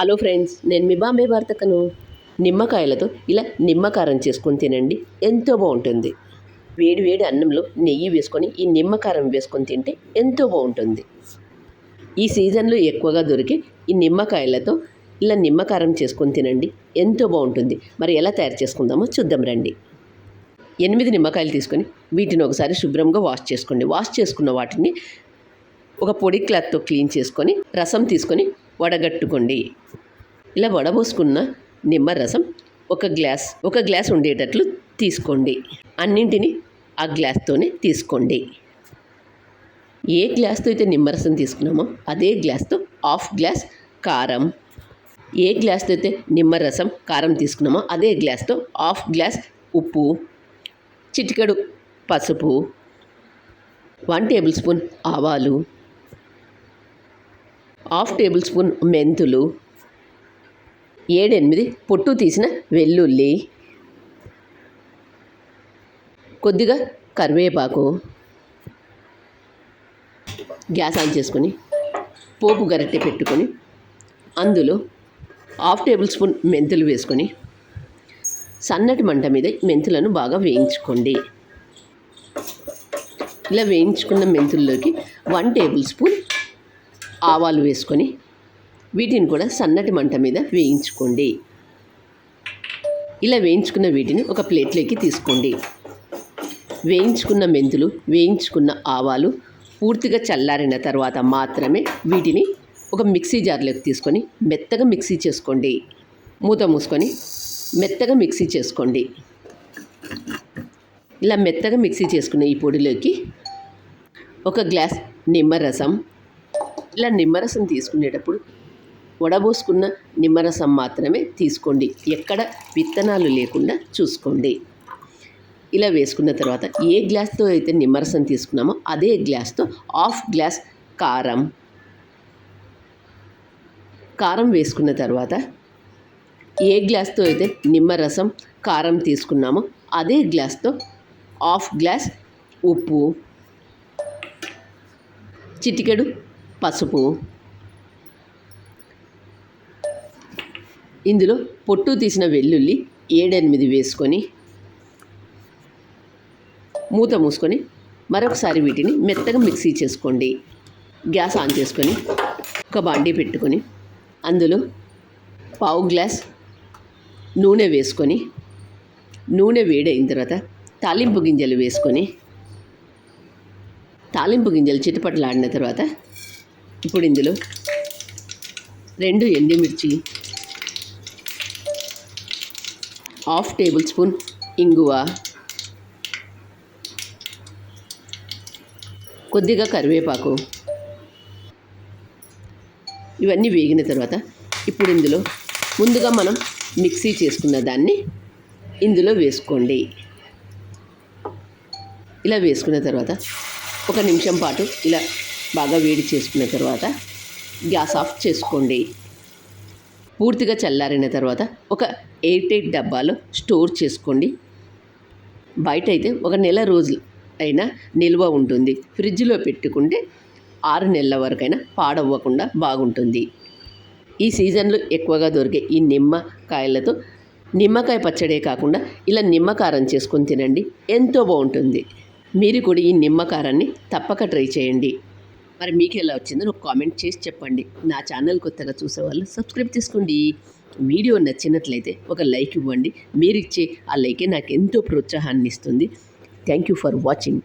Hello friends నేను మీ బాంబే వార్తకను నిమ్మకాయలతో ఇలా నిమ్మకారం చేసుకొని తినండి. ఎంతో బాగుంటుంది. వేడి వేడి అన్నంలో నెయ్యి వేసుకొని ఈ నిమ్మకారం వేసుకొని తింటే ఎంతో బాగుంటుంది. ఈ సీజన్లో ఎక్కువగా దొరికే ఈ నిమ్మకాయలతో ఇలా నిమ్మకారం చేసుకొని తినండి. ఎంతో బాగుంటుంది. మరి ఎలా తయారు చేసుకుందామో చూద్దాం రండి. ఎనిమిది నిమ్మకాయలు తీసుకొని వీటిని ఒకసారి శుభ్రంగా వాష్ చేసుకోండి. వాష్ చేసుకున్న వాటిని ఒక పొడి క్లాత్తో క్లీన్ చేసుకొని రసం తీసుకొని వడగట్టుకోండి. ఇలా వడబోసుకున్న నిమ్మరసం ఒక గ్లాస్ ఒక గ్లాస్ ఉండేటట్లు తీసుకోండి. అన్నింటిని ఆ గ్లాస్తోనే తీసుకోండి. ఏ గ్లాస్తో అయితే నిమ్మరసం తీసుకున్నామో అదే గ్లాస్తో హాఫ్ గ్లాస్ కారం. ఏ గ్లాస్తో అయితే నిమ్మరసం కారం తీసుకున్నామో అదే గ్లాస్తో హాఫ్ గ్లాస్ ఉప్పు చిటికెడు పసుపు వన్ టేబుల్ స్పూన్ ఆవాలు హాఫ్ టేబుల్ స్పూన్ మెంతులు ఏడెనిమిది పొట్టు తీసిన వెల్లుల్లి కొద్దిగా కరివేపాకు గ్యాస్ ఆన్ చేసుకొని పోపు గరిటె పెట్టుకొని అందులో హాఫ్ టేబుల్ స్పూన్ మెంతులు వేసుకొని సన్నటి మంట మీద మెంతులను బాగా వేయించుకోండి. ఇలా వేయించుకున్న మెంతుల్లోకి వన్ టేబుల్ స్పూన్ ఆవాలు వేసుకొని వీటిని కూడా సన్నటి మంట మీద వేయించుకోండి. ఇలా వేయించుకున్న వీటిని ఒక ప్లేట్లోకి తీసుకోండి. వేయించుకున్న మెంతులు వేయించుకున్న ఆవాలు పూర్తిగా చల్లారిన తర్వాత మాత్రమే వీటిని ఒక మిక్సీ జార్లోకి తీసుకొని మెత్తగా మిక్సీ చేసుకోండి. మూత మూసుకొని మెత్తగా మిక్సీ చేసుకోండి. ఇలా మెత్తగా మిక్సీ చేసుకున్న ఈ పొడిలోకి ఒక గ్లాస్ నిమ్మరసం ఇలా నిమ్మరసం తీసుకునేటప్పుడు వడబోసుకున్న నిమ్మరసం మాత్రమే తీసుకోండి. ఎక్కడ విత్తనాలు లేకుండా చూసుకోండి. ఇలా వేసుకున్న తర్వాత ఏ గ్లాస్తో అయితే నిమ్మరసం తీసుకున్నామో అదే గ్లాస్తో హాఫ్ గ్లాస్ కారం. కారం వేసుకున్న తర్వాత ఏ గ్లాస్తో అయితే నిమ్మరసం కారం తీసుకున్నామో అదే గ్లాస్తో హాఫ్ గ్లాస్ ఉప్పు. చిటికెడు పసుపు. ఇందులో పొట్టు తీసిన వెల్లుల్లి ఏడెనిమిది వేసుకొని మూత మూసుకొని మరొకసారి వీటిని మెత్తగా మిక్సీ చేసుకోండి. గ్యాస్ ఆన్ చేసుకొని ఒక బాండీ పెట్టుకొని అందులో పావు గ్లాస్ నూనె వేసుకొని నూనె వేడైన తర్వాత తాలింపు గింజలు వేసుకొని తాలింపు గింజలు చిటపట్లాడిన తర్వాత ఇప్పుడు ఇందులో రెండు ఎండుమిర్చి హాఫ్ టేబుల్ స్పూన్ ఇంగువ కొద్దిగా కరివేపాకు. ఇవన్నీ వేగిన తర్వాత ఇప్పుడు ఇందులో ముందుగా మనం మిక్సీ చేసుకున్న దాన్ని ఇందులో వేసుకోండి. ఇలా వేసుకున్న తర్వాత ఒక నిమిషం పాటు ఇలా బాగా వేడి చేసుకున్న తర్వాత గ్యాస్ ఆఫ్ చేసుకోండి. పూర్తిగా చల్లారిన తర్వాత ఒక ఎయిట్ ఎయిట్ డబ్బాలో స్టోర్ చేసుకోండి. బయట అయితే ఒక నెల రోజులు అయినా నిల్వ ఉంటుంది. ఫ్రిడ్జ్లో పెట్టుకుంటే ఆరు నెలల వరకైనా పాడవ్వకుండా బాగుంటుంది. ఈ సీజన్లో ఎక్కువగా దొరికే ఈ నిమ్మకాయలతో నిమ్మకాయ పచ్చడే కాకుండా ఇలా నిమ్మకారం చేసుకొని తినండి. ఎంతో బాగుంటుంది. మీరు కూడా ఈ నిమ్మకారాన్ని తప్పక ట్రై చేయండి. మరి మీకు ఎలా వచ్చిందో ఒక కామెంట్ చేసి చెప్పండి. నా ఛానల్ కొత్తగా చూసేవాళ్ళు సబ్స్క్రైబ్ చేసుకోండి. వీడియో నచ్చినట్లయితే ఒక లైక్ ఇవ్వండి. మీరు ఇచ్చే ఆ లైకే నాకు ఎంతో ప్రోత్సాహాన్ని ఇస్తుంది. Thank you for watching